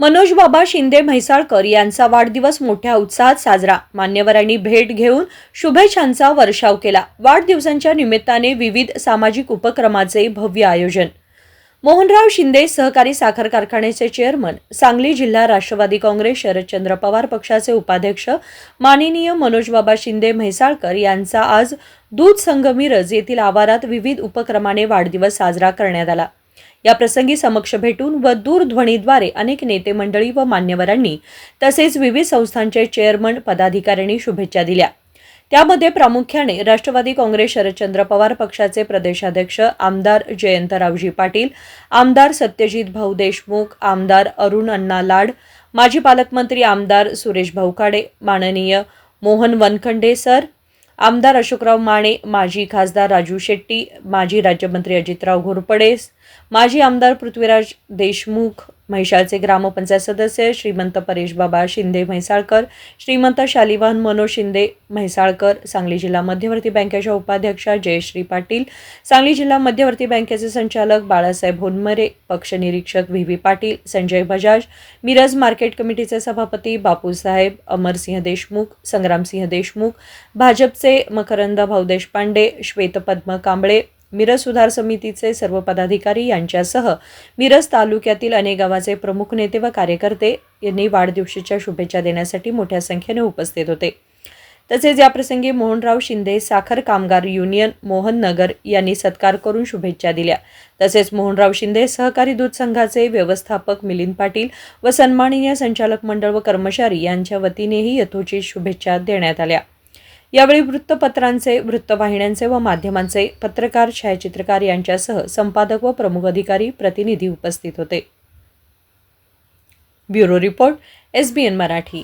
मनोज बाबा शिंदे म्हैसाळकर यांचा वाढदिवस मोठ्या उत्साहात साजरा. मान्यवरांनी भेट घेऊन शुभेच्छांचा वर्षाव केला. वाढदिवसांच्या निमित्ताने विविध सामाजिक उपक्रमाचे भव्य आयोजन. मोहनराव शिंदे सहकारी साखर कारखान्याचे चेअरमन सांगली जिल्हा राष्ट्रवादी काँग्रेस शरदचंद्र पवार पक्षाचे उपाध्यक्ष माननीय मनोजबाबा शिंदे म्हैसाळकर यांचा आज दूध संगमीरज येथील आवारात विविध उपक्रमाने वाढदिवस साजरा करण्यात आला. या प्रसंगी समक्ष भेटून व दूरध्वनीद्वारे अनेक नेते मंडळी व मान्यवरांनी तसेच विविध संस्थांचे चेअरमन पदाधिकाऱ्यांनी शुभेच्छा दिल्या. त्यामध्ये प्रामुख्याने राष्ट्रवादी काँग्रेस शरदचंद्र पवार पक्षाचे प्रदेशाध्यक्ष आमदार जयंतरावजी पाटील आमदार सत्यजित भाऊ देशमुख आमदार अरुण अण्णा लाड माजी पालकमंत्री आमदार सुरेश भाऊखाडे माननीय मोहन वनखंडे सर आमदार अशोकराव माने माजी खासदार राजू शेट्टी माजी राज्यमंत्री अजितराव घोरपडे माजी आमदार पृथ्वीराज देशमुख म्हैसाळचे ग्रामपंचायत सदस्य श्रीमंत परेशबाबा शिंदे म्हैसाळकर श्रीमंत शालिवाहन मनोज शिंदे म्हैसाळकर सांगली जिल्हा मध्यवर्ती बँकेच्या उपाध्यक्षा जयश्री पाटील सांगली जिल्हा मध्यवर्ती बँकेचे संचालक बाळासाहेब होनमरे पक्ष निरीक्षक V V Patil Sanjay Bajaj Miraj market कमिटीचे सभापती बापूसाहेब अमरसिंह देशमुख संग्रामसिंह देशमुख भाजपचे मकरंद भाऊ देशपांडे श्वेतपद्म कांबळे मिरज सुधार समितीचे सर्व पदाधिकारी यांच्यासह मिरज तालुक्यातील अनेक गावाचे प्रमुख नेते व कार्यकर्ते यांनी वाढदिवशीच्या शुभेच्छा देण्यासाठी मोठ्या संख्येने उपस्थित होते. तसेच याप्रसंगी मोहनराव शिंदे साखर कामगार युनियन मोहन नगर यांनी सत्कार करून शुभेच्छा दिल्या. तसेच मोहनराव शिंदे सहकारी दूध संघाचे व्यवस्थापक मिलिंद पाटील व सन्माननीय संचालक मंडळ व कर्मचारी यांच्या वतीनेही यथोचित शुभेच्छा देण्यात आल्या. यावेळी वृत्तपत्रांचे वृत्तवाहिन्यांचे व माध्यमांचे पत्रकार छायाचित्रकार यांच्यासह संपादक व प्रमुख अधिकारी प्रतिनिधी उपस्थित होते. Bureau report S B N Marathi.